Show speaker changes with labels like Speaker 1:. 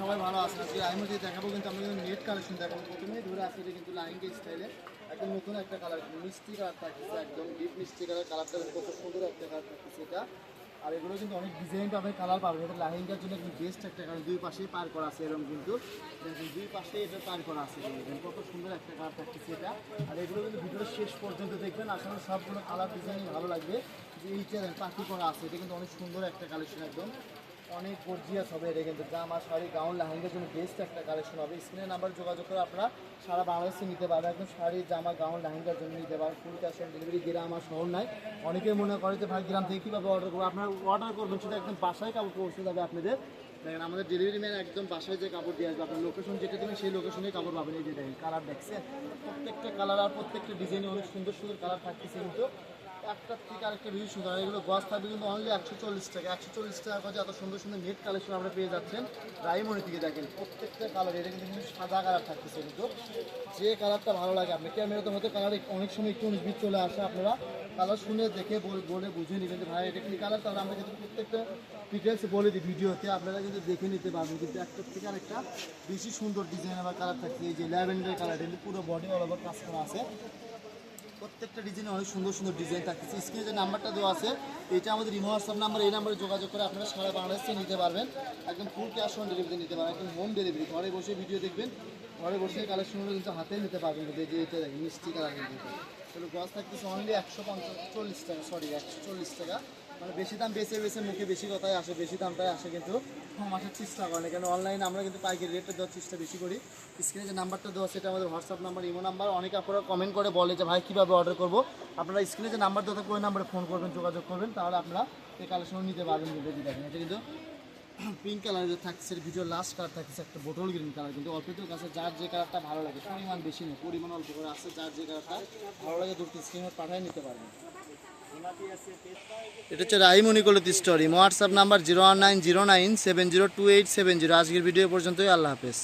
Speaker 1: সবাই ভালো যে দেখাবো কিন্তু নেট কালেকশন দেখাবো। ধরে কিন্তু নতুন একটা কালার থাকতেছে একদম কালারটা কত সুন্দর একটা এটা। আর এগুলো কিন্তু অনেক কালার এটা লাইনটার জন্য কিন্তু একটা দুই পাশেই পার করা আছে এরকম কিন্তু। দুই করা আছে কত সুন্দর একটা এটা। আর এগুলো কিন্তু শেষ পর্যন্ত দেখবেন। আসলে সবগুলো কালার ডিজাইন ভালো লাগবে। যে এইটা পাখি করা আছে, এটা কিন্তু অনেক সুন্দর একটা কালেকশন একদম। অনেক গর্জিয়াস হবে এটা কিন্তু। জামা শাড়ি গাউন লেহেঙ্গার জন্য বেস্ট একটা কালেকশন হবে। স্ক্রিনের নাম্বার যোগাযোগ করে আপনারা সারা বাংলাদেশে নিতে পারবেন। একদম শাড়ি জামা গাউন লেহেঙ্গার জন্য নিতে পারবেন। ফুল ক্যাশ অন ডেলিভারি গ্রাম আর শহর নাই। অনেকেই মনে করে যে, ভাই, গ্রাম থেকে কীভাবে অর্ডার করব? আপনারা অর্ডার করবেন, সেটা একদম বাসায় কাপড় পৌঁছে যাবে আপনাদের। দেখেন, আমাদের ডেলিভারি ম্যান একদম বাসায় যে কাপড় দিয়ে আসবে। আপনার লোকেশন যেটা দেবেন, সেই লোকেশনে কাপড় পাবেন। এই যে দেখেন কালার দেখছেন? প্রত্যেকটা কালার আর প্রত্যেকটা ডিজাইনে অনেক সুন্দর সুন্দর কালার থাকতেছে কিন্তু। একটার থেকে আরেকটা বেশি সুন্দর এগুলো গছ থাকবে কিন্তু অনলি একশো চল্লিশ টাকা। একশো চল্লিশ টাকা করে এত সুন্দর সুন্দর নেট কালেকশন আমরা পেয়ে যাচ্ছেন রাইমনি থেকে দেখেন। প্রত্যেকটা কালার এটা কিন্তু সাদা কালার থাকতেছে কিন্তু। যে কালারটা ভালো লাগে, আপনি ক্যামেরাতে হয়তো কালার অনেক সময় একটু উনিশ বিশ চলে আসে আপনারা। কালার শুনে দেখে বল- বুঝে নেবেন যে, ভাই, এটা কি কালার তাহলে আমরা কিন্তু প্রত্যেকটা ডিটেলস বলে দিই ভিডিওতে। আপনারা কিন্তু দেখে নিতে পারবেন কিন্তু একটার থেকে আরেকটা বেশি সুন্দর ডিজাইন আবার কালার থাকছে। এই যে ল্যাভেন্ডার কালার কিন্তু পুরো বডি অল ওভার কাজ করা আছে। প্রত্যেকটা ডিজাইনে অনেক সুন্দর সুন্দর ডিজাইন থাকতেছে। স্ক্রিনে যে নাম্বারটা দেওয়া আছে, এটা আমাদের ইমো হোয়াটসঅ্যাপ নাম্বার, এই নাম্বারে যোগাযোগ করে আপনারা সারা বাংলাদেশ থেকে নিতে পারবেন। একদম ফুল ক্যাশ অন ডেলিভারি নিতে পারবেন, একদম হোম ডেলিভারি ঘরে বসে ভিডিও দেখবেন, ঘরে বসে কালেকশনগুলো কিন্তু হাতে নিতে পারবেন। যে এটা মিষ্টি কালার কিন্তু গছ থাকতেছে অনলি একশো পঞ্চাশ, চল্লিশ টাকা সরি একশো চল্লিশ টাকা। মানে বেশি দাম বেছে বেছে মুখে বেশি কথাই আসে, বেশি দামটাই আসে কিন্তু কম আসার চেষ্টা করে না। কেন অনলাইনে আমরা কিন্তু পাইকারি রেটটা দেওয়ার চেষ্টা বেশি করি। স্ক্রিনে যে নাম্বারটা দেওয়া সেটা আমাদের হোয়াটসঅ্যাপ নাম্বার ইমো নাম্বার অনেকে আপনারা কমেন্ট করে বলে যে, ভাই, কীভাবে অর্ডার করব? আপনারা স্ক্রিনে যে নাম্বার দেওয়া ওই নাম্বারে ফোন করবেন, যোগাযোগ করবেন, তাহলে আপনারা এই কালেকশন নিতে পারবেন কিন্তু এটা কিন্তু পিঙ্ক কালারের থাকছে ভিডিও লাস্ট কালার থাকছে, একটা বোটল গ্রিন কালার কিন্তু অল্প একটু কাছে যার যে কালারটা ভালো লাগে, পরিমাণ বেশি নেই পরিমাণ অল্প করে আছে, যার যে কালারটা ভালো লাগে দুটো স্ক্রিনে পাঠিয়ে নিতে পারবেন। এটা হচ্ছে রাইমনি কলিত story WhatsApp number zero one nine zero nine seven zero two eight seven zero আজকের ভিডিও পর্যন্তই, আল্লাহ হাফেজ।